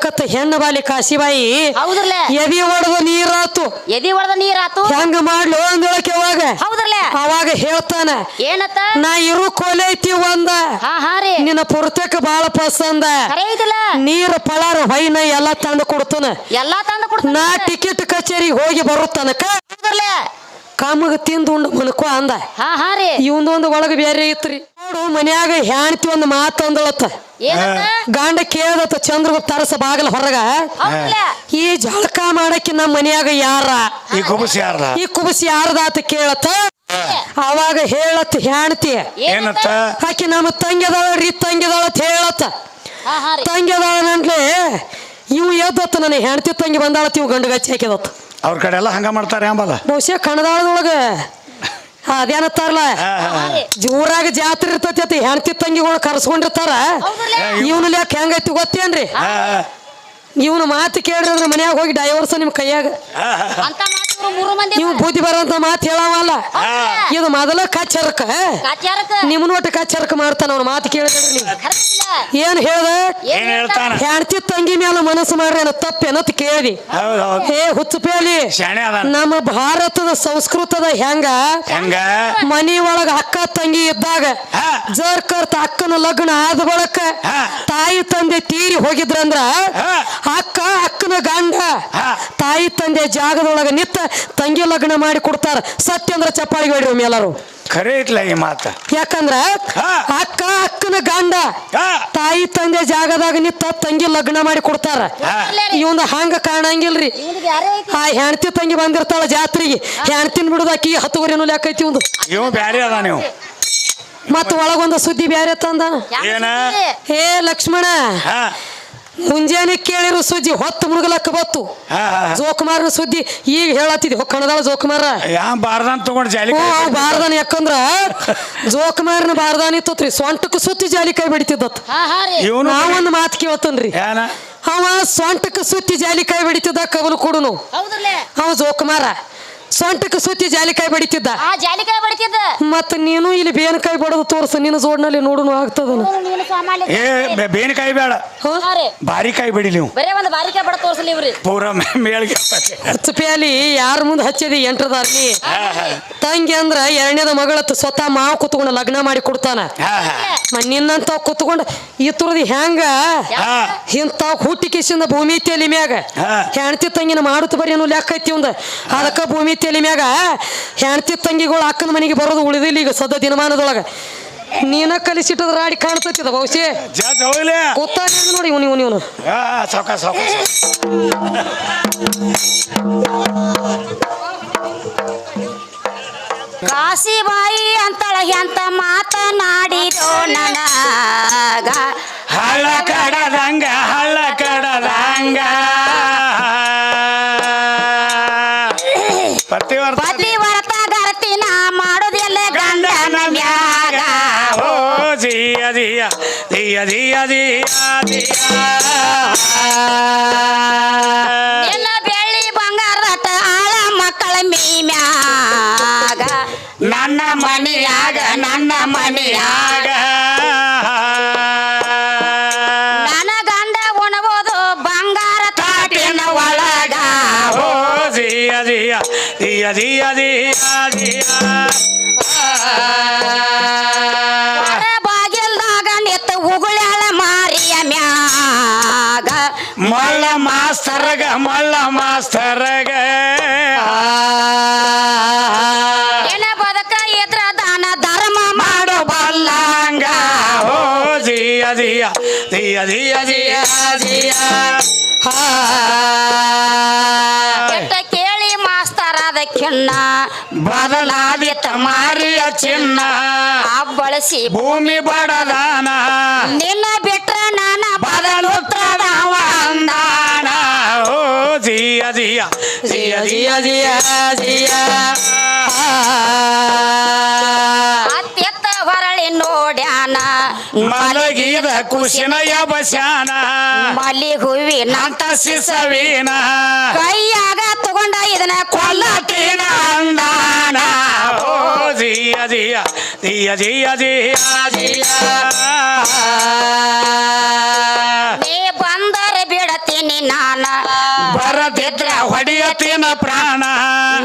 ಹೇಳಕತ್ತ ಹೆಣ್ಣು ಬಾಲಿ ಕಾಶಿಬಾಯಿ ಹೌದ್ರಲ್ಲ? ಎದಿ ಒಡೆದು ನೀರಾತು. ಎದಿ ಒಡೆದ ನೀರಾತು? ಹೆಂಗ ಮಾಡ್ಲು ಅಂದಳಕ್ಕೆ ಅವಾಗ? ಹೌದ್ರಲ್ಲ? ಅವಾಗ ಹೇಳ್ತಾನೆ ಏನತ್ತ? ನಾ ಇರು ಕೊಲೆ ಐತಿ ಒಂದ. ಹಾ ಹಾ ರೀ. ನಿನ್ನ ಪುರ್ತಕ ಬಾಳ ಪಸಂದ. ನೀರು ಪಳಾರ ಹೊಯ್ನ ಎಲ್ಲ ತಂದು ಕೊಡ್ತಾನ. ಎಲ್ಲಾ ತಂದು ಕೊಡ್ತಾನ. ನಾ ಟಿಕೆಟ್ ಕಚೇರಿಗೆ ಹೋಗಿ ಬರುತ್ತನಕ ತನಕ ಕಾಮಗ ತಿಂದು ಉಂಡು ಮನಕೋ ಅಂದ. ಹಾ ಹಾ ರೀ. ಇವಂದೊಂದು ಒಳಗ ಬೇರೆ ಇತ್ರಿ. ನೋಡು ಮನ್ಯಾಗ ಹೆಣ್ತಿ ಒಂದು ಮಾತು ಅಂದಳತ್ತ. ಏನಂತ ಗಂಡ ಕೇಳ್ದತ್ತ ಚಂದ್ರಗುಪ್ತ ತರಸ ಬಾಗಲ ಹೊರಗ. ಈ ಜಳಕ ಮಾಡಕ್ಕೆ ನಮ್ಮ ಮನ್ಯಾಗ ಯಾರ? ಈ ಕುಬಸ್ ಯಾರ ಈ ಕುಬಸಿ ಯಾರದಾತ ಕೇಳತ್ತ? ಅವಾಗ ಹೇಳತ್ ಹೆಣ್ತಿ ಆಕೆ ಆಕಿ ನಮ್ಮ ತಂಗಿದಾಳ ರೀ ತಂಗಿದಾಳ ಅಂತ ಹೇಳತ್ತ. ಹಾ ಹಾ ರೀ. ತಂಗಿದಾಳ ಅಂದ್ಲೆ ಇವು ಎದ್ದತ್ತ ನನ್ನ ಹೆಣ್ತಿ ತಂಗಿ ಬಂದಾಳತ್ತ ಇವು ಗಂಡು ಗಚ್ಚಿ ಹಾಕಿದತ್ತ ಅವ್ರ ಕಡೆ ಎಲ್ಲ ಹಂಗ ಮಾಡ್ತಾರೆ ಅಂಬಲ್ಲ ಬಹುಶಃ ಕಣದಾಳದೊಳಗ. ಅದೇನತ್ತಾರಲ್ಲ ಜೋರಾಗ ಜಾತ್ರೆ ಇರ್ತೈತಿ ಅತಿ ಹೆಣ್ತಿ ತಂಗಿಗಳು ಕರ್ಸ್ಕೊಂಡಿರ್ತಾರ. ಹೌದ್ರಲ್ಲ ಯಾಕೆ ಲೆಕ್ಕ ಹೆಂಗೈತಿ ಗೊತ್ತೇನ್ರಿ? ಇವನು ಮಾತು ಕೇಳಿದ್ರೆ ಮನ್ಯಾಗ ಹೋಗಿ ಡೈವರ್ಸ್ ನಿಮ್ ಕೈಯಾಗ. ನೀವು ಬುದ್ಧಿ ಬರುವಂತ ಮಾತು ಹೇಳವಲ್ಲ. ಇದು ಮೊದಲ ಕಚ್ಚರಕ. ನಿಮ್ಮನ್ನ ಒಟ್ಟು ಕಚ್ಚರಕ ಮಾಡ್ತಾನ ಅವ್ನ ಮಾತು ಕೇಳಿದ್ರಿ ನೀವು ಏನ್ ಹೇಳ್ದ? ಏನ್ ಹೆಣ್ತಿ ತಂಗಿ ಮೇಲೆ ಮನಸ್ಸು ಮಾಡ್ರಿ ಅನ್ನೋ ತಪ್ಪೇನತ್ ಕೇಳಿ. ಏ ಹುಚ್ಚಪೇಲಿ ಹೇ ಹುಚ್ಚುಪೇಲಿ ಶಾಣೆ ನಮ್ಮ ಭಾರತದ ಸಂಸ್ಕೃತದ ಹೆಂಗ? ಹೆಂಗ? ಮನಿ ಒಳಗ ಅಕ್ಕ ತಂಗಿ ಇದ್ದಾಗ. ಜರ್ಕರ್ತ ಅಕ್ಕನ ಲಗ್ನ ಆದ ಬಳಕ ತಾಯಿ ತಂದೆ ತೀರಿ ಹೋಗಿದ್ರಂದ್ರ. ಅಕ್ಕ ಅಕ್ಕನ ಗಂಡ ತಾಯಿ ತಂದೆ ಜಾಗದೊಳಗ ನಿತ್ತ ತಂಗಿ ಲಗ್ನ ಮಾಡಿ ಕೊಡ್ತಾರ. ಸತ್ಯ ಅಂದ್ರ ಚಪ್ಪಾಳಿಗೆ ಹೊಡ್ರಿ ಒಮ್ಮೆ ಎಲ್ಲಾರು. ಖರೆ ಈ ಮಾತ. ಯಾಕಂದ್ರ ಅಕ್ಕ ಅಕ್ಕನ ಗಂಡ ತಾಯಿ ತಂದೆ ಜಾಗದಾಗ ನಿತ್ತ ತಂಗಿ ಲಗ್ನ ಮಾಡಿ ಕೊಡ್ತಾರ. ಇವಂದ ಹಂಗ ಕಾಣಂಗಿಲ್ರಿ. ಆ ಹೆಣ್ತಿ ತಂಗಿ ಬಂದಿರ್ತಾಳ ಜಾತ್ರೆಗೆ. ಹೆಣ್ತಿನ ಬಿಡುದಾಕಿ ಹತ್ತು ಲೆಕ್ಕ ಐತಿ ಒಂದು ಇವ್ ಬ್ಯಾರೆ ಅದ ನೀವು. ಮತ್ತ ಒಳಗೊಂದ ಸುದ್ದಿ ಬ್ಯಾರೆ ತಂದ. ಏನ? ಏ ಲಕ್ಷ್ಮಣ. ಹಾ. ಮುಂಜಾನೆ ಕೇಳಿರೋ ಸುದ್ದಿ ಹೊತ್ತು ಮುಳುಗಲಕ್ಕ ಬತ್ತು ಹಾ ಹಾ ಸುದ್ದಿ ಈಗ ಹೇಳತ್ತಿದ್ವಿ ಕಣದಾಳ ಜೋಕುಮಾರ. ಬಾರದಾನ ತಗೊಂಡ್ ಜಾಲಿ ಬಾರದಾನ ಬಾರ್ದಾನ ಯಾಕಂದ್ರ ಜೋಕುಮಾರನ ಬಾರದಾನ ಇತ್ತತ್ರಿ. ಸೊಂಟಕ್ಕೆ ಸುತ್ತಿ ಜಾಲಿ ಕೈ ಬಿಡಿತಿದ್ದತ್. ಹಾ ಹಾ ರೀ. ಇವನು ಮಾತು ಕೇಳ್ತನ್ರಿ. ಏನ ಅವ ಸೊಂಟಕ್ಕೆ ಸುತ್ತಿ ಜಾಲಿ ಕೈ ಬಿಡಿತಿದ್ದ ಕಬಲು ಕೊಡುನು. ಅವ ಜೋಕುಮಾರ. ಸೊಂಟಕ್ಕೆ ಸುತ್ತಿ ಜಾಲಿಕಾಯಿ ಬಡಿತಿದ್ದ. ಆ ಜಾಲಿಕಾಯಿ ಬಡಿತಿದ್ದ? ಮತ್ತ ನೀನು ಇಲ್ಲಿ ಬೇನಕಾಯಿ ಬಡದು ತೋರ್ಸ ನಿನ್ನ ಜೋಡ್ನಲ್ಲಿ ನೋಡುನು ಆಗ್ತದನ ನೀನು ಸಾಮಾನ್ಯ ಏ ಬೆ- ಬೇವಿನಕಾಯಿ ಬೇಡ. ಹ? ಹಾ ರೀ. ಬಾರಿ ಕಾಯಿ ಬಿಡಿ ನೀವು. ಬರೇ ಒಂದು ಬಾರಿಕಾಯಿ ಬಡ ತೋರ್ಸಲಿ ಇವ್ರಿ. ಪೂರ ಮೇ- ಮೇಳ್ಗೆ ಹಚ್ಚಪ್ಯಾಲಿ ಯಾರ ಮುಂದೆ ಹಚ್ಚಿದಿ ಎಂಟ್ರದಾರ್ನಿ? ತಂಗಿ ಅಂದ್ರ ಎರಡನೇದ ಮಗಳತ್ತು ಸ್ವತಃ ಮಾವ ಕುತ್ಕೊಂಡು ಲಗ್ನ ಮಾಡಿ ಕೊಡ್ತಾನ. ಹಾ ಹಾ. ಮ ನಿನ್ನಂತ ಕುತ್ಕೊಂಡು ಈ ತುರದಿ ಹೆಂಗ? ಹಾ. ಇಂಥ ಹುಟ್ಟಿ ಕಿಸಿಂದ ಭೂಮಿ ತೇಲಿ ಮ್ಯಾಗ. ಹಾ. ಹೆಣ್ತಿ ತಂಗಿನ ಮಾಡುತ್ತ ಬರೀ ಅನ್ನೋ ಲೆಕ್ಕ ಐತಿ ಒಂದ ಅದಕ್ಕ ಭೂಮಿ ತೇಲಿ ಮ್ಯಾಗ ಹೆಣ್ತಿ ತಂಗಿಗಳು ಅಕ್ಕನ ಮನೆಗೆ ಬರೋದು ಉಳಿದಿಲ್ಲ ಈಗ ಸದ್ದ ದಿನಮಾನದೊಳಗ. ನೀನ ಕಲಿಸಿಟ್ಟದ ರಾಡಿ ಕಾಣ್ತೈತಿದ ಬಹುಶಿ. ಕೂತಾಗ ನೋಡಿ ಇವನು ಇವನು ಇವನು. ಕಾಸಿ ಬಾಯಿ ಸಾವ್ಕ. ಕಾಶಿಬಾಯಿ ಅಂತಳ ಎಂತ ಮಾತನಾಡಿದೋ ನನಗ. ಹಳ್ಳ ಕಡದಂಗ ಹಳ್ಳ ಕಡದಂಗ. ಧಿಯ ಧಿಯ ಧಿಯ ಧಿಯ ಜಿಯ ಜಿಯ ನಿನ್ನ ಬೆಳ್ಳಿ ಬಂಗಾರಟ ಆಳ ಮಕ್ಕಳ ಮೀ ಮ್ಯಾಗ ನನ್ನ ಮನೆಯಾಗ ನನ್ನ ಮನೆಯಾಗ. ಜಿಯ ಜಿಯ ಜಿಯ ಜಿಯ ಕೆಟ್ಟ ಕೇಳಿ ಮಾಸ್ತರ ಅದಕ್ಕಿನ್ನ ಬದಲಾದಿ ತಮಾರಿಯ ಚಿನ್ನ. ಬಳಸಿ ಭೂಮಿ ಬಡದಾನ. ನಿನ್ನ ಬಿಟ್ರ ನಾನ ಬದಲುತ್ತದವ ಅಂದಾನ. ಓ ಜಿಯ ಜಿಯ ಜಿಯ ಜಿಯ ಜಿಯ ಜಿಯ ಮಲಗಿದ ಕುಶಿನ ಯಬಸ್ಯಾನ. ಮಲ್ಲಿ ಹೂವಿನ ನಂತ ಸಿಸವೀನ ಕೈಯಾಗ ತಗೊಂಡ ಇದನ್ನ ಕೊಲ್ಲ ಕೊಲ್ಲಟಿನ ಅಂದಾನ ಓ ಜಿಯ ಜಿಯ ಜಿಯ ಜಿಯ ಜಿಯ ಜಿಯ. ನೀ ಬಂದರೆ ಬಿಡತೀನಿ ನಾನ. ಮಾಡದಿದ್ರ ಹೊಡಿಯತಿನ ಪ್ರಾಣ.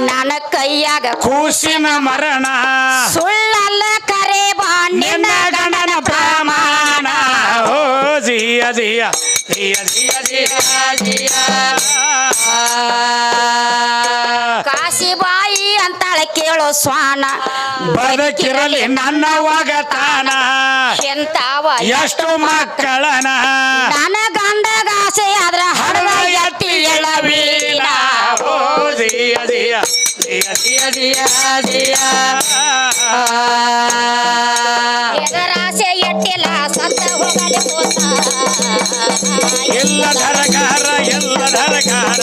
ನನ್ನ ಕೈಯಾಗ ಕೂಸಿನ ಮರಣ. ಸುಳ್ಳಲ್ಲ ಜಿಯ ಜಿಯ ಜಿಯ ಜಿಯ ಜಿಯ ಜಿಯ ಕಾಶಿ ಬಾಯಿ ಅಂತಾಳ ಕೇಳೋ ಸ್ವಾನ. ಬದುಕಿರಲಿ ನನ್ನವಾಗ ತಾನ ಎಂತಾವ? ಎಷ್ಟು ಮಕ್ಕಳನ? ನನ್ನ ಗಂಡಗ ಆಸೆ ಆದ್ರ ಹರಳ ಎತ್ತಿ ಎಳವೀನ? ಓ ಎದರಾಸೆ ಎಲ್ಲ ಧರಕಾರ ಎಲ್ಲ ಧರಕಾರ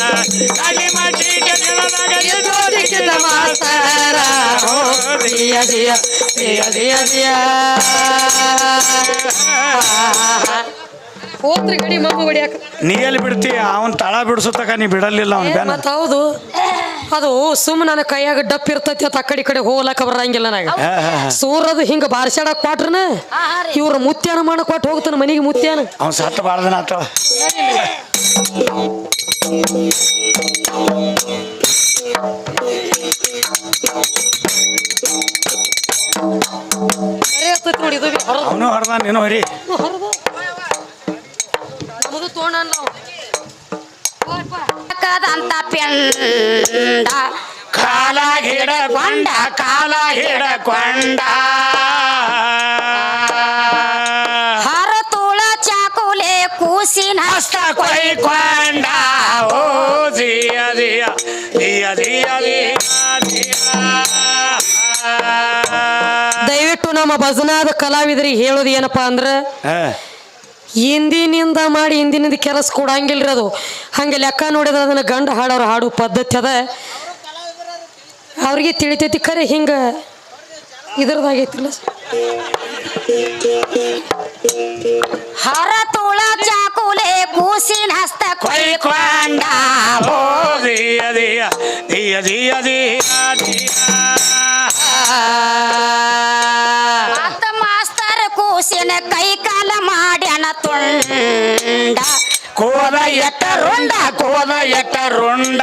ದಿನದಾಗ ಎದೋದಿಕ್ಕಿದ ಮಾಸ್ತರ. ಓ ಜಿಯ ಜಿಯ ಜಿಯ ಜಿಯ ಜಿಯ ಹೋತ್ರಿ ಗಡಿ ಮಗು ಹೊಡಿಯಾಕ. ನೀ ಎಲ್ಲಿ ಬಿಡ್ತೀಯ? ಅವನ್ ತಳ ಬಿಡಿಸುತ್ತಕ ನೀ ಬಿಡಲಿಲ್ಲ ಅವನ್ ಮತ್ತ ಹೌದು. ಅದು ಸುಮ್ ನನ್ನ ಕೈಯಾಗ ಡಪ್ ಇರ್ತೈತಿ ಅಂತ ಆ ಕಡೆ ಈ ಕಡೆ ಹೋಗ್ಲಕ್ಕ ಬರಂಗಿಲ್ಲ ನನಗೆ. ಸೂರದು. ಹಿಂಗ ಬಾರ್ಸಾಡಕ್ ಕೊಟ್ರನ ಇವ್ರ ಮುತ್ಯಾನ ಮಾಡಕ್ ಕೊಟ್ಟು ಹೋಗ್ತಾನ ಮನಿಗೆ ಮುತ್ಯಾನ. ಅವ್ನ್ ಸತ್ತ ಬಾಳ ದಿನ ಆತ. ಬರೇ ಇರ್ತೈತಿ ನೋಡಿ ಇದು ಬಿ ಹರದು. ಅವನು ಹೊರದ ನೀನು ಹೊರಿ ಹರದು. ತೋಣ ನಾವು. ಕದಂತ ಪೆಂಡ ಕಾಲ ಹಿಡಕೊಂಡ ಕಾಲ ಹಿಡಕೊಂಡ ಹರತುಳ ಚಾಕುಲೆ ಕೂಸಿನ ಹಸ್ತ ಕೊಯ್ಕೊಂಡ ಓ ಜಿಯ ಜಿಯ ಜಿಯ ಜಿಯ ಜಿಯ ಜಿಯ. ದಯವಿಟ್ಟು ನಮ್ಮ ಭಜನಾದ ಕಲಾವಿದರಿಗೆ ಹೇಳೋದು ಏನಪ್ಪಾ ಅಂದ್ರೆ ಹಾ. ಹಿಂದಿನಿಂದ ಮಾಡಿ ಹಿಂದಿನಿಂದ ಕೆಲಸ ಕೊಡಂಗಿಲ್ರಿ ಅದು. ಹಂಗೆ ಲೆಕ್ಕ ನೋಡಿದ್ರೆ ಅದನ್ನ ಗಂಡ ಹಾಡೋರು ಹಾಡು ಪದ್ಧತಿ ಅದ. ಅವ್ರಿಗೆ ತಿಳಿತೈತಿ ಖರೆ ಹಿಂಗ. ಇದ್ರದಾಗೈತಿಲ್ಲ ಹರ ತುಳ ಚಾಕುಲೆ ಕೂಸಿನ ಹಸ್ತ ಕೊಯ್ಕೊಂಡ ಮಾಸ್ತರ್ ಕೂಸಿನ ಕೈ ಕಾಲ ಮಾಡ್ಯಾನ ತುಂಡ. ಕೋದ ಎಟ್ಟ ರುಂಡ ಕೋದ ಎಟ್ಟ ರುಂಡ.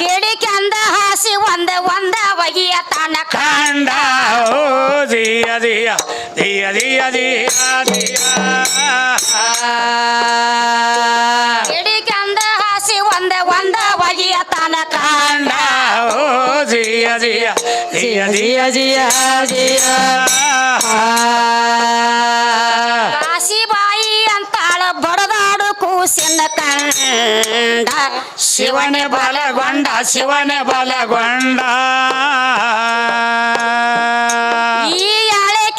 ಕಿಡಿಕೆಂದ ಹಾಸಿ ಒಂದ ಒಂದ ಬಗೆಯ ತಾನ ಕಂಡ ಓ ದಿಯ ದಿಯ ದಿಯ ದಿಯ ದಿಯ ಜಿಯ. ಜಿಯ ಜಿಯ ಜಿಯ ಜಿಯ ಜಿಯ ಜಿಯ ಕಾಸಿ ಬಾಯಿ ಅಂತಾಳ ಬಡದಾಡು ಕೂಸಿನ ಕಂಡ. ಶಿವನೇ ಬಲಗೊಂಡ ಶಿವನೇ ಬಲಗೊಂಡ. ಈ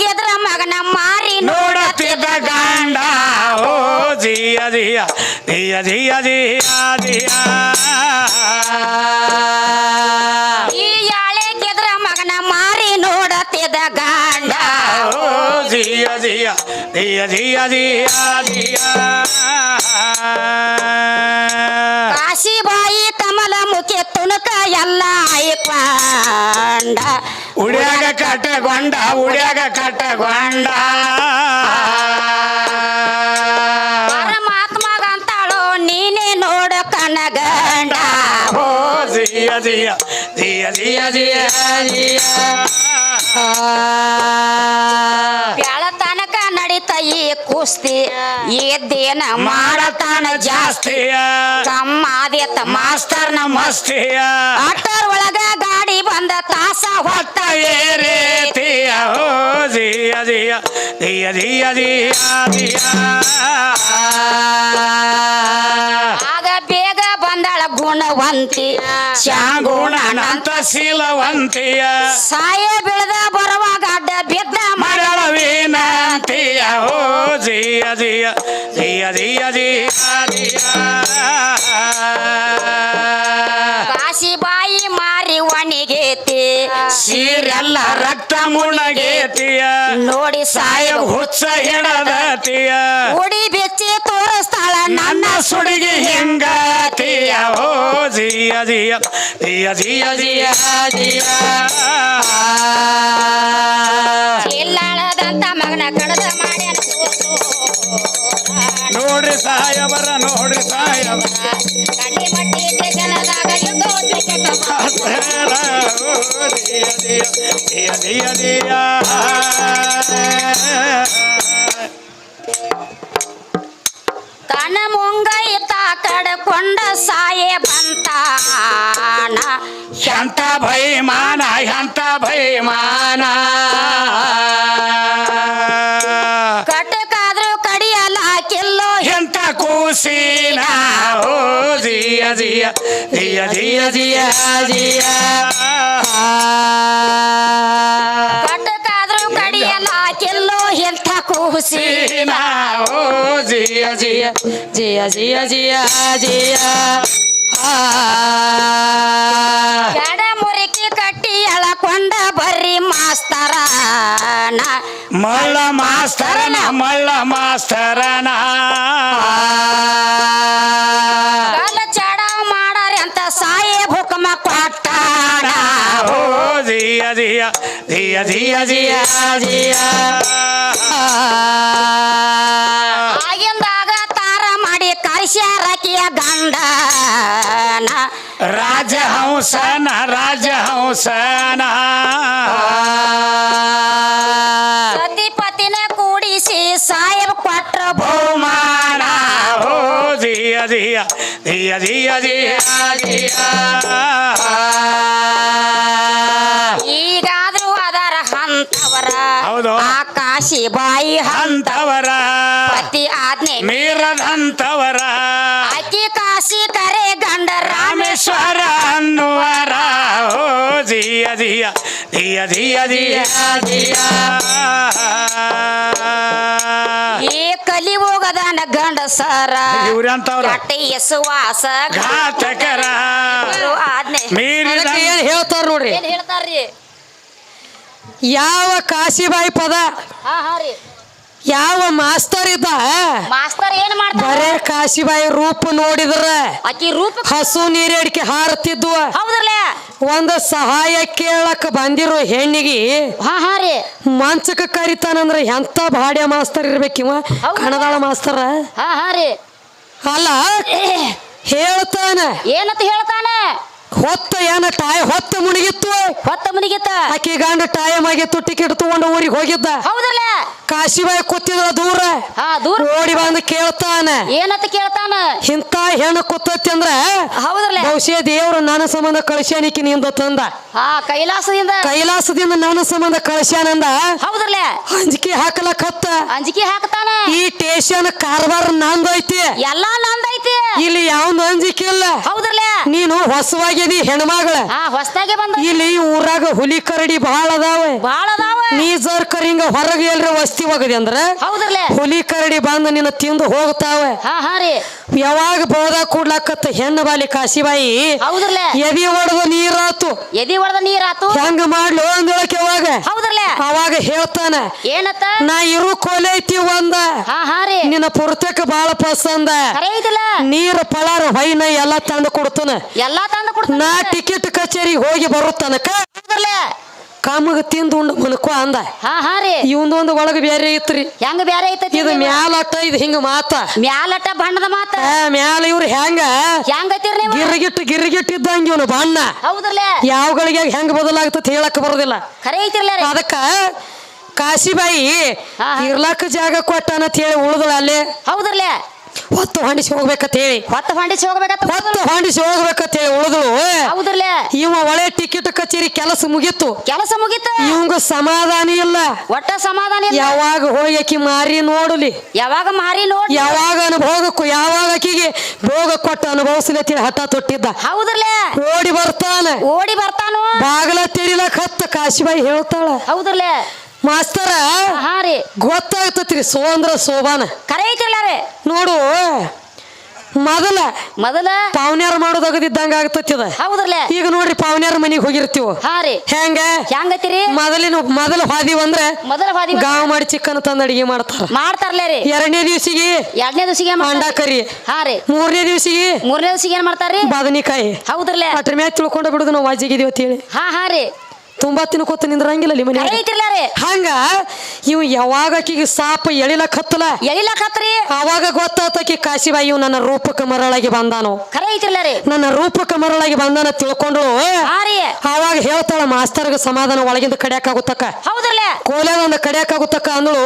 ಕೆದ್ರ ಮಗನ ಮಾರಿ ನೋಡುತ್ತಿದ್ದ ಗಂಡ. ಓ ಜಿಯ ಜಿಯ ಜಿಯ ಜಿಯ ಜಿಯ ಜಿಯ. ಓ ಜಿಯ ಜಿಯ ಜಿಯ ಜಿಯ ಜಿಯ ಜಿಯ. ಕಾಶಿ ಬಾಯಿ ಕಮಲ ಮುಖೆ ತುಣುಕ ಎಲ್ಲ ಆಯ್ಕೊಂಡ ಉಡ್ಯಾಗ ಕಟ್ಟಗೊಂಡ ಉಡ್ಯಾಗ ಕಟ್ಟಗೊಂಡ ಪರಮಾತ್ಮಗಂತಾಳೋ ನೀನೇ ನೋಡ ಕನಗಂಡ. ಓ ಬ್ಯಾಳ ತನಕ ನಡೀತ ಈ ಕುಸ್ತಿ ಎದ್ದೇನ ಮಾಡತಾನ ಜಾಸ್ತಿಯ. ಕಮ್ಮಾದ್ಯತ ಮಾಸ್ತರ್ನ ಮಸ್ತಿಯ. ಬಂದ ತಾಸ ಹೊತ್ತ ಹೊತ್ತ ಏರೇತಿಯ ಓ ಜಿಯ ಜಿಯ ಜಿಯ ಜಿಯ ಜಿಯ ಜಿಯ ಆಗ ಬೇಗ ಬಂದಳ ಗುಣವಂತಿ ಚಾಂಗುಣನಂತ ಶೀಲವಂತಿಯ ಸಾಯ ಬೆಳೆದ ಬರುವಾಗ ಅಡ್ಡ ಬಿದ್ದ ಮರಳ ವಿನಂತಿಯ ಓ ಜಿಯ ಜಿಯ ಜಿಯ ಜಿಯ ಜಿಯ ಜಿಯ ಒಣಿಗೇತಿ ಸೀರೆಲ್ಲ ರಕ್ತ ಮುಣಗೇತಿಯ. ನೋಡಿ ಸಾಯಬ್ ಹುಚ್ಚ ಹಿಡದತಿಯ ಉಡಿ ಬೆಚ್ಚಿ ತೋರಿಸ್ತಾಳ ನನ್ನ ಸುಡಿಗೆ ಹೆಂಗತಿಯ? ಓ ಜಿಯ ಜಿಯ ಜಿಯ ಜಿಯ ಜಿಯ ಜಿಯ. ಇಲ್ಲಾಳದಂತ ಮಗನ ಕಡದ ಮಾಡ್ಯಾನ ನೋಡ್ರಿ ನೋಡಿ ಸಾಯಬರ ನೋಡಿ ಸಾಯಬರ ಕೆಟ್ಟ ಮುಂಗೈ ತಾಕಡ್ಕೊಂಡ ಸಾಯೇ ಬಂತಾನ. ಎಂತ ಭೈಮಾನ ಎಂತ ಭೈಮಾನ. ಕೂಸಿನ ಓ ಜಿಯ ಜಿಯ ಜಿಯ ಜಿಯ ಜಿಯ ಜಿಯ. ಕಟಕಾದ್ರೂ ಕಡಿಯಲಾಕಿಲ್ಲೋ ಎಂಥ ಕೂಸಿ ಸೀನ ಓ ಜಿಯ ಜಿಯ ಜಿಯ ಜಿಯ ಜಿಯ ಜಿಯ. ಎಡ ಮುರಿಕಿ ಕಟ್ಟಿ ಎಳಕೊಂಡ ಬರ್ರಿ ಮಾಸ್ತರನ. ಮಳ್ಳ ಮಾಸ್ತರನ ಮಳ್ಳ ಮಾಸ್ತರನ. ಕಾಲ ಚಡಾವ್ ಮಾಡಾರಿ ಅಂತ ಸಾಯಿ ಹುಕಮ ಕೊಟ್ಟಾನ. ಓ ಜಿಯ ಜಿಯ ಜಿಯ ಜಿಯ ಜಿಯ ಕರ್ಸ್ಯಾರಕಿಯ ಗಂಡನ ರಾಜಹಂಸನ ರಾಜಹಂಸನ ಸತಿಪತಿನ ಕೂಡಿಸಿ ಸಾಯಬ್ ಕೊಟ್ರ ಬಹುಮಾನ ಓ ಜಿಯ ಜಿಯ ಜಿಯ ಜಿಯ ಜಿಯ ಜಿಯ ಈಗಾದ್ರೂ ಅದರ ಹಂತವರ ಹೌದು. ಆಕಾಶಿ ಬಾಯಿ ಹಂತ ಅಂತವರ ಪತಿ ಆಜ್ಞೆ ಮೀರದಂತವರ dia dia dia dia dia ಕಲಿ ಹೋಗದನ ಗಂಡಸರ. ಇವ್ರಂತವ್ರ ಕಟ್ಟಿ ಎಸುವಾಸ. ಘಾತಕರ. ಆಜ್ಞೆ ಮೀರಿದ ಅದಕ್ಕೆ ಏನ್ ಹೇಳ್ತಾರ ನೋಡ್ರಿ? ಏನ್ ಹೇಳ್ತಾರ್ರಿ? ಯಾವ ಕಾಶಿಬಾಯಿ ಪದ? ಹಾ ಹಾ ರೀ. ಯಾವ ಮಾಸ್ತರ್ ಇದ್ದ? ಮಾಸ್ತರ್ ಏನ್ ಮಾಡ್ತಾರ ಬರೇ ಕಾಶಿಬಾಯಿ ರೂಪ ನೋಡಿದ್ರ. ಆಕಿ ರೂಪ ಹಸು ನೀರೇಡಿಕೆ ಹಾರತಿದ್ವ. ಹೌದ್ರಲ್ಲ? ಒಂದು ಸಹಾಯ ಕೇಳಕ್ ಬಂದಿರೋ ಹೆಣ್ಣಿಗೆ ಹಾ ಹಾ ರೀ. ಮಂಚಕ ಕರಿತಾನಂದ್ರ ಎಂತ ಬಾಡ್ಯ ಮಾಸ್ತರ್ ಇರ್ಬೇಕಿವ? ಕಣದಾಳ ಮಾಸ್ತರ? ಹಾ ಹಾ ರೀ. ಅಲ್ಲ ಹೇಳ್ತಾನೆ. ಏನತ್ತ ಹೇಳ್ತಾನ? ಹೊತ್ತ ಏನ ಟಾಯ್ ಹೊತ್ತ ಮುಳುಗಿತ್ತು ಹೊತ್ತ ಮುನಿಗಿತ್ತ? ಆಕಿ ಗಂಡ ಟೈಮ್ ಆಗಿತ್ತು ಟಿಕೆಟ್ ತಗೊಂಡು ಊರಿಗೆ ಹೋಗಿದ್ದ. ಹೌದಲ್ಲ? ಕಾಶಿಬಾಯಿ ಕೂತಿದ್ರ ದೂರ. ಹಾ ದೂರ. ಓಡಿ ಬಂದು ಕೇಳ್ತಾನ. ಏನಂತ ಕೇಳ್ತಾನ? ಇಂತ ಹೆಣ್ಣು ಕೂತತಿ ಅಂದ್ರ ಹೌದಲ್ಲ ಬಹುಶಃ ದೇವ್ರು ನನ್ನ ಸಂಬಂಧ ಕಳಿಸ್ಯಾನಿಕಿ ನಿಂದ ತಂದ. ಹಾ ಕೈಲಾಸದಿಂದ? ಕೈಲಾಸದಿಂದ ನನ್ನ ಸಂಬಂಧ ಕಳಿಸ್ಯಾನಂದ ಹೌದಲ್ಲ ಅಂಜಿಕೆ ಹಾಕಲಕತ್ತ ಅಂಜಿಕೆ ಹಾಕ್ತಾನ? ಈ ಟೇಷನ್ ಕಾರ್ಬಾರ್ ನಂದೈತಿ. ಎಲ್ಲಾ ನಂದೈತಿ? ಇಲ್ಲಿ ಯಾವ್ದು ಅಂಜಿಕೆ ಇಲ್ಲ. ಹೌದ್ರಲ್ಲ? ನೀನು ಹೊಸವಾಗ್ಯದಿ ಹೆಣ್ಮಗಳ. ಹೊಸ್ದಾಗೆ ಬಂದ. ಇಲ್ಲಿ ಊರಾಗ ಹುಲಿ ಕರಡಿ ಬಹಳ ಅದಾವೆ. ಬಹಳ ಅದಾವ. ನೀ ಜರ್ ಕರಿಂಗ ಹೊರಗೆ ಎಲ್ರಿ ವಸ್ತಿ ಹೋಗದಿ ಅಂದ್ರ ಹೌದ್ರಲ್ಲ? ಹುಲಿ ಕರಡಿ ಬಂದು ನಿನ್ನ ತಿಂದು ಹೋಗ್ತಾವೆ. ಹಾ ಹಾ ರೀ. ಯಾವಾಗ ಬೋದ ಕೂಡ್ಲಾಕತ್ತ ಹೆಣ್ಣು ಬಾಲಿ ಕಾಶಿಬಾಯಿ? ಹೌದ್ರಲ್ಲ? ಎದಿ ಹೊಡೆದು ನೀರಾತು. ಎದಿ ಒಳದ ನೀರಾತು? ಹೆಂಗ ಮಾಡ್ಲು ಅಂದಳಕ್ ಯಾವಾಗ? ಹೌದ್ರಲ್ಲ? ಅವಾಗ ಹೇಳ್ತಾನ. ಏನತ್ತ? ನಾ ಇರು ಕೊಲೆ ಐತಿ ಒಂದ. ಹಾ ಹಾ ರೀ. ನಿನ್ನ ಪುರ್ತಕ ಬಾಳ ಪಸಂದ. ನೀರು ಐತಿಲ್ಲ? ನೀರ್ ಪಳಾರ ಹೊಯ್ನ ಎಲ್ಲಾ ತಂದು ಕೊಡ್ತಾನ. ಎಲ್ಲಾ ತಂದು ಕೊಡ್ತಾನ. ನಾ ಟಿಕೆಟ್ ಕಚೇರಿಗೆ ಹೋಗಿ ಬರುತ್ತನಕ ಹೌದ್ರಲ್ಲ? ಕಾಮಗ ತಿಂದು ಉಂಡು ಮನಕೋ ಅಂದ. ಹಾ ಹಾ ರೀ. ಇವಂದೊಂದು ಒಳಗ ಬೇರೆ ಇತ್ರಿ ಹೆಂಗ ಬ್ಯಾರೆ ಐತಿ ಇದು ಮ್ಯಾಲಟ್ಟ ಇದು ಹಿಂಗ ಮಾತ. ಮ್ಯಾಲಟ ಬಣ್ಣದ ಮಾತ. ಆ, ಮ್ಯಾಲ ಇವ್ರು ಹೆಂಗ? ಹೆಂಗೈತಿರಿ ನೀವು? ಗಿರ್ಗಿಟ್ಟು ಗಿರ್ಗಿಟ್ಟು ಇದ್ದಂಗ ಇವನು ಬಣ್ಣ. ಹೌದ್ರಲ್ಲ ಯಾವಗಳಿಗೆ ಹೆಂಗ ಬದಲಾಗ್ತತಿ ಹೇಳಕ್ ಬರೋದಿಲ್ಲ. ಖರೆ ಐತಿರ್ಲ ರೀ. ಅದಕ್ಕ ಕಾಶಿಬಾಯಿ ಹಾ, ಜಾಗ ಕೊಟ್ಟ ಅಂತ ಕೊಟ್ಟಾನಂತ ಹೇಳಿ ಉಳಿದ್ರ ಅಲ್ಲೇ ಹೌದ್ರಲ್ಲ ಹೊತ್ತು ಹೊಂಡಿಸಿ ಹೋಗ್ಬೇಕಂತ ಹೇಳಿ ಹೊತ್ತ ಹೊಂಡಿಸಿ ಹೋಗ್ಬೇಕತ್ತ ಹೊತ್ತು ಹೊಂಡಿಸಿ ಹೋಗ್ಬೇಕಂತ ಹೇಳಿ ಉಳಿದಳು ಹೌದ್ರಲ್ಲೇ? ಇವ ಒಳ್ಳೆ ಟಿಕೆಟ್ ಕಚೇರಿ ಕೆಲಸ ಮುಗೀತು. ಕೆಲಸ ಮುಗೀತ? ಇವಂಗ ಸಮಾಧಾನ ಇಲ್ಲ. ಒಟ್ಟ ಸಮಾಧಾನ ಇಲ್ಲ? ಯಾವಾಗ ಹೋಗಿ ಆಕಿ ಮಾರಿ ನೋಡಲಿ. ಯಾವಾಗ ಮಾರಿ ನೋಡಿ ಯಾವಾಗ ಅನುಭೋಗಕ್ಕೂ ಯಾವಾಗ ಆಕಿಗೆ ಭೋಗ ಕೊಟ್ಟು ಅನುಭವಿಸಲಿ ತಿಳಿ ಹಠ ತೊಟ್ಟಿದ್ದ. ಹೌದ್ರಲ್ಲ? ಓಡಿ ಬರ್ತಾನ. ಓಡಿ ಬರ್ತಾನು? ಬಾಗಲ ತೆರಿಲಕ್ ಹತ್ತ ಕಾಶಿಬಾಯಿ ಹೇಳ್ತಾಳ. ಹೌದ್ರಲ್ಲ? ಮಾಸ್ತರ ಹಾ ರೀ. ಗೊತ್ತಾಗ್ತತ್ರಿ ಸೋ ಅಂದ್ರ ಸೋಬಾನ. ಖರೆ ಐತಿರ್ಲ ರೀ. ನೋಡು ಮೊದಲ ಮೊದಲ? ಪಾವನ್ಯಾರ ಮಾಡೋದಾಗದಿದ್ದಂಗ ಆಗ್ತತಿದ ಹೌದ್ರಲ್ಲ? ಈಗ ನೋಡ್ರಿ ಪಾವನ್ಯಾರ ಮನೆಗೆ ಹೋಗಿರ್ತೀವ. ಹಾ ರೀ. ಹೆಂಗ? ಹೆಂಗತಿರಿ ಮೊದಲಿನ ಮೊದಲ ಹಾದಿ ಅಂದ್ರೆ ಮೊದಲ ಹಾದಿ ಗಾವ್ ಮಾಡಿ ಚಿಕನ್ ತಂದ ಅಡಿಗೆ ಮಾಡ್ತಾರ. ಮಾಡ್ತಾರಲ್ಲ ರೀ. ಎರಡನೇ ದಿವ್ಸಿಗೆ ಎರಡನೇ ದಿವಸಿಗೆ ಅಂಡಾ ಕರಿ. ಹಾ ರೀ. ಮೂರನೇ ದಿವಸಿಗೆ ಮೂರನೇ ದಿವಸಿಗೆ ಏನ್ ಮಾಡ್ತಾರ್ರಿ? ಬದನಿಕಾಯಿ. ಹೌದ್ರಲ್ಲ? ಅದ್ರ ಮ್ಯಾಗ ತಿಳ್ಕೊಂಡ ಬಿಡುದು ನಾವು ವಾಜಿಗಿದೀವಿ ಅಂತ ಹೇಳಿ. ಹಾ ಹಾ ರೀ. ತುಂಬಾ ತಿನ್ಕೋತ ನಿಂದ್ರಂಗಿಲ್ಲ ಮನೆ ಐತಿರ್ಲ ರೀ. ಹಂಗ ಇವ್ ಯಾವಾಗ ಆಕಿಗೆ ಸಾಪ ಎಳಿಲಕ್ ಹತ್ತಲ? ಎಳಿಲಕ್ ಹತ್ರಿ. ಅವಾಗ ಗೊತ್ತಾತಕಿ ಕಾಶಿಬಾಯಿ ಇವ್ ನನ್ನ ರೂಪಕ ಮರಳಾಗಿ ಬಂದಾನು. ಕರೆ ಐತಿರ್ಲ ರೀ. ನನ್ನ ರೂಪಕ ಮರಳಾಗಿ ಬಂದಾನ ತಿಳ್ಕೊಂಡು ಆರಿ ಅವಾಗ ಹೇಳ್ತಾಳ ಮಾಸ್ತರ್ಗ ಸಮಾಧಾನ ಒಳಗಿಂದ ಕಡಿಯಾಕಾಗುತ್ತಕ್ಕ ಹೌದ್ರಲ್ಲ. ಕೋಲ್ಯಾಗೊಂದು ಕಡಿಯಾಕಾಗುತ್ತಕ್ಕ ಅಂದಳು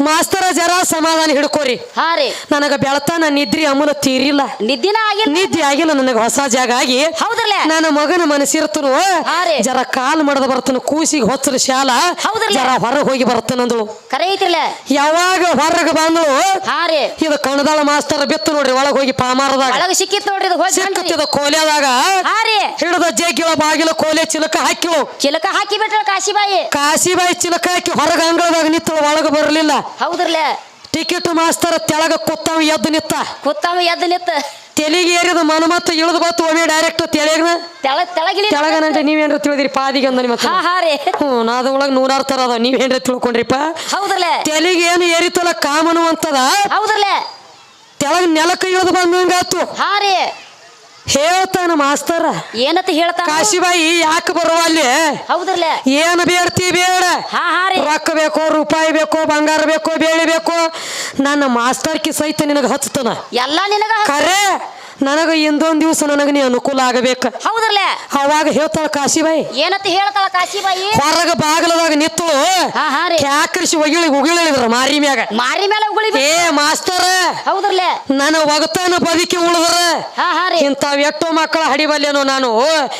ಮಾಸ್ತರ ಜರ ಸಮಾಧಾನ ಹಿಡ್ಕೋರಿ. ಹಾ ರೀ. ನನಗ ಬೆಳತಾನ ನಿದ್ರಿ ಅಮಲ ತೀರಿಲ್ಲ. ನಿದ್ದಿನ ಆಗಿಲ್ಲ. ನಿದ್ದೆ ಆಗಿಲ್ಲ ನನಗೆ ಹೊಸ ಜಾಗ ಆಗಿ. ಹೌದ್ರಲ್ಲ ನನ್ನ ಮಗನ ಮನಸ್ಸಿರ್ತನು ಹಾ ರೀ. ಜರ ಕಾಲ್ ಮಾಡದ ಬರ್ತನು ಕೂಸಿಗೆ ಹೊಚ್ಚಲು ಶಾಲ ಹೌದ್ರಲ್ಲ. ಜರ ಹೊರಗೆ ಹೋಗಿ ಬರ್ತನಂದಳು. ಕರೆ ಯಾವಾಗ ಹೊರಗೆ ಬಂದಳು ಹಾ ರೀ. ಇದು ಕಣದಾಳ ಮಾಸ್ತರ ಬಿತ್ತು ನೋಡ್ರಿ ಒಳಗೆ ಹೋಗಿ ಪಾಮಾರದಾಗ. ಒಳಗ ಸಿಕ್ಕಿತ್ ನೋಡ್ರಿ ಇದು ಹೋಗಿ ಇದು ಕೋಲ್ಯಾದಾಗ. ಹಾ ರೀ. ಹಿಡಿದ ಬಾಗಿಲ ಕೋಲೆ ಚಿಲಕ ಹಾಕಿಳು. ಚಿಲಕ ಹಾಕಿ ಬಿಟ್ರ ಕಾಶಿಬಾಯಿ? ಕಾಶಿಬಾಯಿ ಚಿಲಕ ಹಾಕಿ ಹೊರಗ ಅಂಗಳದಾಗ ನಿತ್ತಳು ಒಳಗೆ ಬರಲಿಲ್ಲ. ಹೌದ್ರಲ್ಲ? ಟಿಕೆಟ್ ಮಾಸ್ತರ ತೆಳಗ ಕುತ್ತಾವ ಎದ್ದು ನಿತ್ತ ಕುತ್ತಾವ ಎದ್ದ ನಿತ್ತ ತೆಲಿಗೆ ಏರಿದ ಮನಮತ್ತ ಇಳಿದು ಬತ್ತು ಒಮ್ಮೆ ಡೈರೆಕ್ಟ್ ತೆಳಗನ ತೆಳ ತೆಳಗಿಲಿ ನೀವು ನೀವೇನ್ರ ತಿಳಿದಿರಿ ಪಾದಿಗೆ ಅಂದ ನಿಮ್ಮ ಹಾ ಹಾ ರೀ. ಹ್ಞೂ ನಾದ ಒಳಗೆ ನೂರಾರು ಥರ ಅದಾವ ನೀವೇನ್ರ ತಿಳ್ಕೊಂಡ್ರಿಪ್ಪ? ಹೌದ್ರಲ್ಲ? ತೆಲಿಗೆ ಏನು ಏರಿತಲ್ಲ ಕಾಮನು ಅಂತದ? ಹೌದ್ರಲ್ಲ? ತೆಳಗ ನೆಲಕ್ಕೆ ಇಳಿದು ಬಂದಂಗಾತು ಹಾ ರೀ. ಹೇಳ್ತಾನ ಮಾಸ್ತರ. ಏನತ್ತ ಹೇಳ್ತಾ ಕಾಶಿಬಾಯಿ ಯಾಕೆ ಬರುವ ಅಲ್ಲಿ? ಹೌದ್ರಲ್ಲ? ಏನು ಬೇಡ್ತಿ ಬೇಡ. ಹಾ ಹಾ ರೀ. ರೊಕ್ಕ ಬೇಕೋ ರೂಪಾಯಿ ಬೇಕೋ ಬಂಗಾರ ಬೇಕೋ ಬೇಳೆ ಬೇಕೋ ನನ್ನ ಮಾಸ್ತರ್ಕಿ ಸಹಿತ ನಿನಗೆ ಹಚ್ತಾನ ಎಲ್ಲಾ ನಿನಗ ಖರೆ ನನಗೆ ಇಂದೊಂದ್ ದಿವಸ ನನಗ ನೀ ಅನುಕೂಲ ಆಗಬೇಕ. ಹೌದ್ರಲ್ಲ ಅವಾಗ ಹೇಳ್ತಾಳ ಕಾಶಿಬಾಯಿ. ಏನಂತ ಹೇಳ್ತಾಳ ಕಾಶಿಬಾಯಿ? ಹೊರಗ ಬಾಗಲದಾಗ ನಿತ್ತು ಹಾ ಹಾ ರೀ. ಕ್ಯಾಕರಿಸಿ ಒಗಿಳಿ ಉಗಿಳಿದ್ರ ಮಾರಿ ಮ್ಯಾಗ. ಮಾರಿ ಮೇಲೆ ಉಗುಳಿ ಏ ಮಾಸ್ತರ. ಹೌದ್ರಲ್ಲ ನನ್ನ ಒಗತಾನ ಬದುಕಿ ಉಳಿದ್ರ. ಹಾ ಹಾ ರೀ. ಇಂಥವ್ ಎಷ್ಟೋ ಮಕ್ಕಳ ಹಡಿಬಲ್ಲೇನೋ ನಾನು.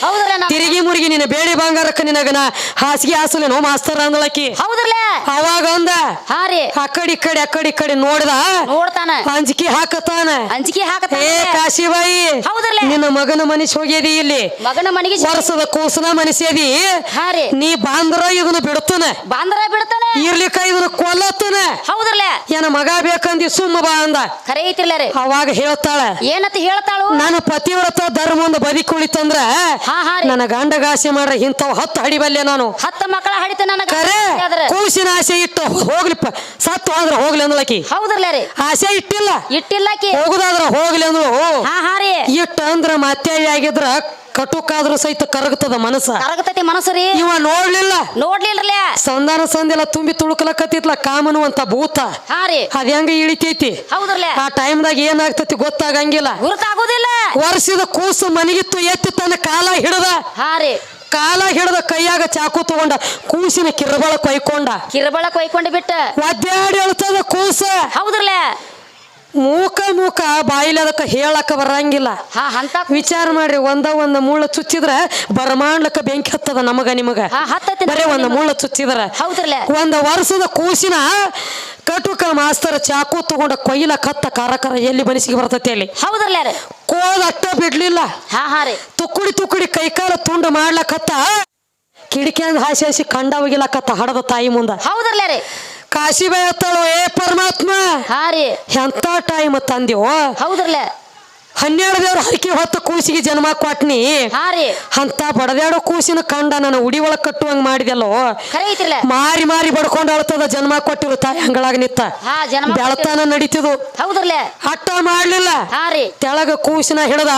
ಹೌದ್ರಲ್ಲ ನಾ- ತಿರುಗಿ ಮುರುಗಿ ನಿನ್ನ ಬೇಡಿ ಬಂಗಾರಕ್ಕ ನಿನಗ ನಾ ಹಾಸಿಗೆ ಹಾಸಲೇನೋ ಮಾಸ್ತರ ಅಂದಳಕಿ. ಹೌದ್ರಲ್ಲ ಅವಾಗ ಅಂದ ಹಾ ರೀ. ಆ ಕಡೆ ಈ ಕಡೆ ಆ ಕಡೆ ಈ ಕಡೆ ನೋಡ್ದ ನೋಡ್ತಾನ. ಅಂಜಿಕೆ ಹಾಕತಾನ. ಅಂಜಿಕೆ ಹಾಕತಾನ. ಏ ಹೌದ್ರಲ್ಲ ನಿನ್ನ ಮಗನ ಮನಸ್ಸು ಹೋಗ್ಯದಿ ಇಲ್ಲಿ. ಮಗನ ಮನೆಗೆ ವರ್ಷದ ಕೂಸನ ಮನಸ್ಸೇದಿ ಹಾ ರೀ. ನೀ ಬಾಂದ್ರ ಇದನ್ನ ಬಿಡ್ತಾನ. ಬಾಂದ್ರ ಬಿಡ್ತಾನೆ? ಇರ್ಲಿಕ್ಕ ಇದನ್ನ ಕೊಲ್ಲತ್ತನ. ಹೌದ್ರಲ್ಲ ಏನ ಮಗ ಬೇಕಂದಿ ಸುಮ್ಮ ಬಾ ಅಂದ. ಕರೆ ಐತಿರ್ಲ ರೀ. ಅವಾಗ ಹೇಳ್ತಾಳ ಏನಂತ ಹೇಳ್ತಾಳು? ನಾನು ಪತಿವ್ರತ ಧರ್ಮ ಒಂದು ಬದುಕುಳಿತಂದ್ರ ಹಾ ಹಾ ರೀ. ನನ್ನ ಗಂಡಗಾಸೆ ಮಾಡ್ರ ಇಂಥವ್ ಹತ್ತು ಹಡಿಬಲ್ಲೆ ನಾನು. ಹತ್ತು ಮಕ್ಕಳ ಹಡಿತ ನನಗ? ಕರೆ ಆದ್ರ ಕೂಸಿನ ಆಸೆ ಇಟ್ಟು ಹೋಗ್ಲಿಪ್ಪ. ಸತ್ತು ಆದ್ರ ಹೋಗ್ಲಿ ಅಂದ್ಲಕಿ ಹೌದ್ರಲ್ಲ ರೀ. ಆಸೆ ಇಟ್ಟಿಲ್ಲ. ಇಟ್ಟಿಲ್ಲಕಿ ಹೋಗುದಾದ್ರ ಹೋಗ್ಲಿ ಅಂದ್ಲು ಹಾ ಹಾ ರೀ. ಇಟ್ಟ ಅಂದ್ರ ಮತ್ತೆ ಆಗಿದ್ರ ಕಟುಕಾದ್ರೂ ಸಹಿತ ಕರಗತದ ಮನಸ್ಸ. ಕರಗತೈತಿ ಮನಸ್ಸು ರೀ. ಇವ ನೋಡ್ಲಿಲ್ಲ. ನೋಡ್ಲಿಲ್ರಲ್ಲ. ಸಂಧಾನ ಸಂದಿಲ್ಲ ತುಂಬಿ ತುಳುಕಲಕತ್ತಿತ್ಲ ಕಾಮನು ಅಂತ ಭೂತ. ಹಾರಿ ರೀ. ಅದ ಹೆಂಗ ಇಳಿತೈತಿ? ಹೌದ್ರಲ್ಲ. ಆ ಟೈಮ್ದಾಗ ಏನಾಗ್ತತಿ ಗೊತ್ತಾಗಂಗಿಲ್ಲ. ಗುರುತಾಗೋದಿಲ್ಲ. ವರ್ಷದ ಕೂಸು ಮನಿಗಿತ್ತು ಎತ್ತಿ ತನ್ನ ಕಾಲ ಹಿಡದ. ಹಾರಿ ರೀ. ಕಾಲ ಹಿಡದ ಕೈಯಾಗ ಚಾಕು ತಗೊಂಡ ಕೂಸಿನ ಕಿರಬಳ ಕೊಯ್ಕೊಂಡ ಕಿರಬಳ ಕೊಯ್ಕೊಂಡು ಬಿಟ್ಟ. ಒದ್ದಾಡಿ ಹೇಳ್ತದ ಕೂಸ. ಹೌದ್ರಲ್ಲ. ಮೂಕ ಮೂಕ ಬಾಯಿಲಿ ಅದಕ್ಕ ಹೇಳಕ್ಕ ಬರಂಗಿಲ್ಲ. ಹಾ ಅಂತ ವಿಚಾರ ಮಾಡ್ರಿ ಒಂದ ಒಂದ ಮುಳ್ಳ ಚುಚ್ಚಿದ್ರ ಬರಮಾಡ್ಲಕ್ಕ ಬೆಂಕಿ ಹತ್ತದ ನಮಗ ನಿಮಗ. ಹಾ ಬರೇ ಒಂದ ಮುಳ್ಳ ಚುಚ್ಚಿದ್ರ. ಹೌದ್ರಲ್ಲ? ಒಂದ ವರ್ಷದ ಕೂಸಿನ ಕಟುಕ ಮಾಸ್ತರ ಚಾಕು ತಗೊಂಡ ಕೊಯ್ಲ ಕತ್ತ ಕಾರಕರ ಕರ ಎಲ್ಲಿ ಮನಸ್ಸಿಗೆ ಬರ್ತೈತಿ ಅಲ್ಲಿ ಹೌದ್ರಲ್ಲ ರೀ? ಕೋದ ಅಟ್ಟ ಬಿಡ್ಲಿಲ್ಲ. ಹಾ ಹಾ ರೀ. ತುಕ್ಕುಡಿ ತುಕ್ಕುಡಿ ಕೈಕಾಲ ತುಂಡು ಮಾಡ್ಲಕತ್ತ ಕಿಡಿಕಿಯಂದ ಹಾಸಿ ಹಾಸಿ ಕಂಡ ಒಗಿಲಕತ್ತ ಹಡದ ತಾಯಿ ಮುಂದ. ಹೌದ್ರಲ್ಲ ರೀ? ಕಾಶಿಬಾಯಿ ಹತ್ತಳು ಏ ಪರಮಾತ್ಮ! ಹಾ ರೀ. ಎಂತ ಟೈಮ್ ತಂದೆವು ಹೌದ್ರಲ್ಲ. ಹನ್ನೆರಡು ದೇವ್ರ ಹರಕೆ ಹೊತ್ತು ಕೂಸಿಗೆ ಜನ್ಮ ಕೊಟ್ನಿ. ಹಾ ರೀ. ಅಂತ ಬಡದಾಡೋ ಕೂಸಿನ ಕಂಡ ನನ್ನ ಉಡಿ ಒಳಗ್ ಕಟ್ಟುವಂಗ್ ಮಾಡಿದೆಲ್ಲೋ? ಖರೆ ಮಾರಿ ಮಾರಿ ಬಡ್ಕೊಂಡು ಅಳ್ತದ ಜನ್ಮ ಕೊಟ್ಟಿರು ತಾಯಿ ಹಂಗಳಾಗ ನಿತ್ತ ಹಾ ಜನ್ಮ ಬೆಳತಾನ ನಡೀತಿದು. ಹೌದ್ರಲ್ಲ. ಅಟ್ಟ ಮಾಡ್ಲಿಲ್ಲ. ಹಾ ರೀ. ತೆಳಗ ಕೂಸಿನ ಹಿಡದ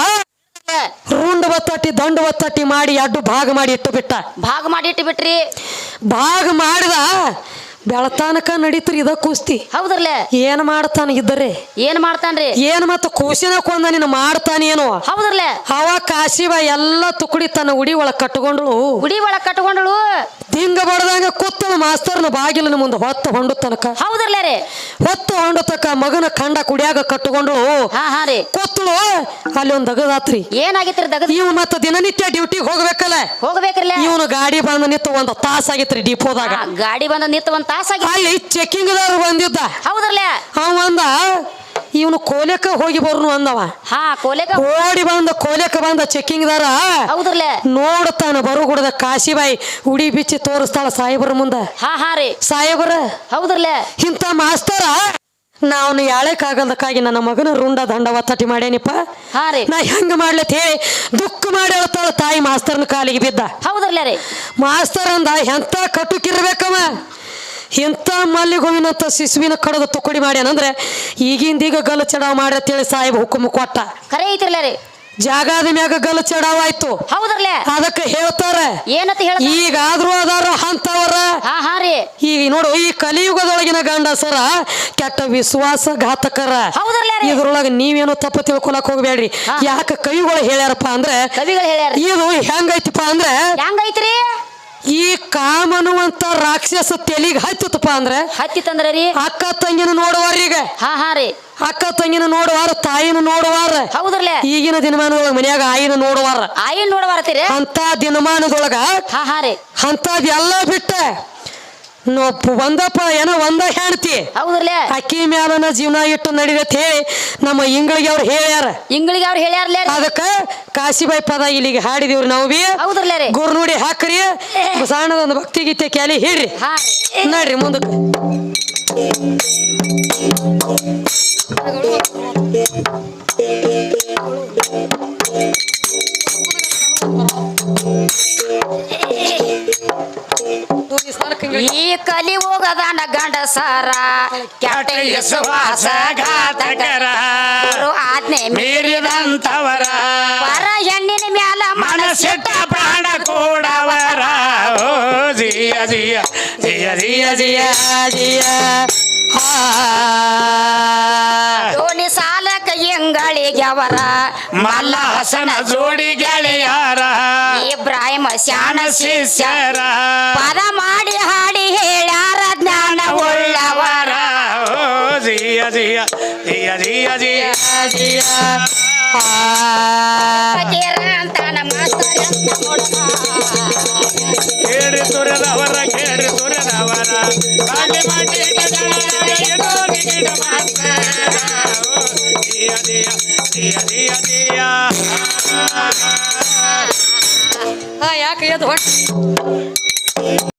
ರುಂಡ ಬತ್ತಟ್ಟಿ ದಂಡ ಬತ್ತಟ್ಟಿ ಮಾಡಿ ಅಡ್ಡು ಭಾಗ ಮಾಡಿ ಇಟ್ಟು ಬಿಟ್ಟ. ಭಾಗ ಮಾಡಿ ಇಟ್ಟು ಬಿಟ್ರಿ. ಭಾಗ ಮಾಡಿದ ಬೆಳತಾನಕ ನಡೀತ್ರಿ ಇದ ಕುಸ್ತಿ. ಹೌದ್ರಲ್ಲ? ಏನ್ ಮಾಡ್ತಾನ ಇದ್ದರೆ? ಏನ್ ಮಾಡ್ತಾನ್ರಿ? ಏನ್ ಮತ್ತ ಕೂಸಿನ ಕೊಂದ ನೀನು ಮಾಡ್ತಾನೇನು ಹೌದ್ರಲ್ಲ? ಅವ ಕಾಶಿವ ಎಲ್ಲ ತುಕುಡಿ ತನ್ನ ಉಡಿ ಒಳಗ್ ಕಟ್ಟಕೊಂಡಳು ಉಡಿ ಒಳಗ್ ಕಟ್ಕೊಂಡಳು? ದಿಂಗ ಬಡದಂಗ ಕುತ್ತ ಮಾಸ್ತರ್ನ ಬಾಗಿಲಿನ ಮುಂದೆ ಹೊತ್ತ ಹೊಂಡು ತನಕ. ಹೌದ್ರಲ್ಲೇ ರೀ? ಹೊತ್ತ ಹೊಂಡು ಮಗನ ಕಂಡ ಕುಡಿಯಾಗ ಕಟ್ಟಕೊಂಡಳು ಹಾ ಹಾ ರೀ. ಕೂತಳು. ಅಲ್ಲಿ ಒಂದ್ ದಗದಾತ್ರಿ. ಏನಾಗಿತ್ರಿ ದಗದ್? ಇವ್ ಮತ್ತ ದಿನನಿತ್ಯ ಡ್ಯೂಟಿಗೆ ಹೋಗ್ಬೇಕಲ್ಲ? ಹೋಗ್ಬೇಕ್ರಲ್ಲ? ಇವನು ಗಾಡಿ ಬಂದ ನಿಂತು ಒಂದು ತಾಸ ಆಗಿತ್ರಿ ಡಿಪೋದಾಗ. ಆ, ಗಾಡಿ ಬಂದ ನಿಂತ ಒಂದ್ ತಾಸಾಗಿ ಅಲ್ಲಿ ಚೆಕ್ಕಿಂಗ್ ದವ್ರು ಬಂದಿದ್ದ. ಹೌದ್ರಲ್ಲೇ? ಅವ ಅಂದ ಇವನು ಕೋಲೆಕ ಹೋಗಿ ಬರ್ನು ಅಂದವ. ಹಾ ಕೋಲೆಕ ಓಡಿ ಬಂದ ಕೋಲೆಕ ಬಂದ ಚೆಕ್ಕಿಂಗ್ ದಾರ ಹೌದ್ರಲ್ಲ? ನೋಡ್ತಾನ ಬರುಗುಡದ ಕಾಶಿಬಾಯಿ ಉಡಿ ಬಿಚ್ಚಿ ತೋರಿಸ್ತಾಳ ಸಾಹೇಬರ ಮುಂದ. ಹಾ ಹಾ ರೀ. ಸಾಹೇಬ್ರ ಹೌದ್ರಲ್ಲ? ಇಂಥ ಮಾಸ್ತರ ನಾನು ಯಾಳಕ್ಕಾಗಲ್ದಕ್ಕಾಗಿ ನನ್ನ ಮಗನ ರುಂಡ ದಂಡ ಒತ್ತಟಿ ಮಾಡೇನಿಪ್ಪ ಹಾ ರೀ. ನಾ ಹೆಂಗ ಮಾಡ್ಲತ್ ಹೇಳಿ ದುಃಖ ಮಾಡಿ ಹೇಳ್ತಾಳ ತಾಯಿ ಮಾಸ್ತರ್ನ ಕಾಲಿಗೆ ಬಿದ್ದ. ಹೌದ್ರಲ್ಲೇ ರೀ. ಮಾಸ್ತರ್ ಅಂದ ಎಂತ ಕಟುಕಿರ್ಬೇಕವ? ಇಂಥ ಮಲ್ಲಿಗೋವಿನಂಥ ಶಿಶುವಿನ ಕಡದ ತುಕಡಿ ಮಾಡ್ಯಾನಂದ್ರೆ ಈಗಿಂದ ಈಗ ಗಲ್ಲ ಚಡಾವ್ ಮಾಡಿ ಅಂತೇಳಿ ಸಾಹೇಬ್ ಹುಕುಮ್ ಕೊಟ್ಟ. ಕರೆ ಐತಿರ್ಲ ರೀ. ಜಾಗದ ಮ್ಯಾಗ ಗಲ್ ಚಡಾವ್ ಆಯ್ತು ಅದಕ್ಕೆ ಹೇಳ್ತಾರ. ಏನಂತ ಹೇಳ ಈಗಾದ್ರೂ ಅದಾರ ಅಂತವರ ಹಾ ಹಾ ರೀ. ಈಗ ನೋಡು ಈ ಕಲಿಯುಗದೊಳಗಿನ ಗಂಡಸರ ಕೆಟ್ಟ ವಿಶ್ವಾಸಘಾತಕರ. ಘಾತಕರ ರೀ. ಇದ್ರೊಳಗ ನೀವೇನು ತಪ್ಪು ತಿಳ್ಕೊಳಕ್ ಹೋಗ್ಬೇಡ್ರಿ. ಯಾಕೆ ಕೈಗಳು ಹೇಳ್ಯಾರಪ್ಪ ಅಂದ್ರೆ ಕವಿಗಳು ಹೇಳ್ಯಾರ. ಇದು ಹೆಂಗೈತಿಪ್ಪ ಅಂದ್ರೆ ಹೆಂಗೈತ್ರಿ? ಈ ಕಾಮನುವಂತ ರಾಕ್ಷಸ ತೆಲಿಗೆ ಹತ್ತಿತಪ್ಪ ಅಂದ್ರೆ ಹತ್ತಿತ್ತಂದ್ರ ರೀ ಅಕ್ಕ ತಂಗಿನ ನೋಡುವಾರೀಗ ಹಾ ಹಾ ರೀ. ಅಕ್ಕ ತಂಗಿನ ನೋಡುವಾರ ತಾಯಿನ ನೋಡುವಾರ. ಹೌದ್ರಲ್ಲೇ? ಈಗಿನ ದಿನಮಾನದೊಳಗ ಮನ್ಯಾಗ ಆಯಿನ ನೋಡುವಾರ. ಆಯಿನ ನೋಡುವಾರ ಬರ್ತೀರಿ ಅಂತ ದಿನಮಾನದೊಳಗ ಹಾ ಹಾ ರೀ. ಅಂತದೆಲ್ಲ ಬಿಟ್ಟ. ನೋ ಒಂದಪ್ಪ ಏನೋ ಒಂದ ಹೆಣ್ತಿ ಅಕ್ಕಿ ಮ್ಯಾಲನ ಜೀವನ ಇಟ್ಟು ನಡಿರತ್ ಹೇಳಿ ನಮ್ಮ ಇಂಗಳಿಗೆ ಅವ್ರು ಹೇಳ್ಯಾರ. ಇಂಗ್ಳಿಗೆ ಅವ್ರು ಹೇಳ್ಯಾರ್ಲೇ ರೀ. ಅದಕ್ಕ ಕಾಶಿಬಾಯಿ ಪದ ಇಲ್ಲಿಗೆ ಹಾಡಿದಿವ್ರಿ ನಾವು ಬಿ. ರೀ? ಗುರು ನೋಡಿ ಹಾಕ್ರಿ ಸಣ್ಣದೊಂದು ಭಕ್ತಿ ಗೀತೆ ಕ್ಯಾಲಿ ಹಿಡ್ರಿ ಹಾ ಈ ಕಲಿ ಹೋಗದಾನ ಗಂಡಸರ. ಕೆಟ್ಟ ವಿಶ್ವಾಸ ಘಾತಕರ ಗುರು ಆಜ್ಞೆ ಮೀರಿದಂತವರ. ಪರ ಹೆಣ್ಣಿನ ಮ್ಯಾಲ ಮನಸ್ಸಿಟ್ಟ ಪ್ರಾಣ ಕೂಡವರ. ಓ ಜಿಯ ಜಿಯ ಜಿಯ ಜಿಯ ಜಿಯ ಜಿಯ. ದೋಣಿ ಸಾಲಕ ಎಂಗಳಿಗೆವರ ಮಲ್ಲ ಹಸನ ಜೋಡಿ ಗೆಳೆಯರ ಇಬ್ರಾಹಿಮ ಶಾಣ ಶಿಷ್ಯ. ಶಿಷ್ಯರ. ಪದ ಮಾಡಿ ಹಾಡಿ ಹೇಳ್ಯಾರ ಜ್ಞಾನ ಉಳ್ಳವರ. ಜಿಯ ಜಿಯ ಜಿಯ ಜಿಯ ಜಿಯ. ಜಿಯ ಅಂತ. ಕೇಳಿ ಕೇಳಿ ಮಾಡಿ ಜಿಯ ಜಿಯ ಜಿಯ ಜಿಯ ಜಿಯ. ಹಾ ಯಾಕೆ ಅದು ಹೊಟ್ಟೆ?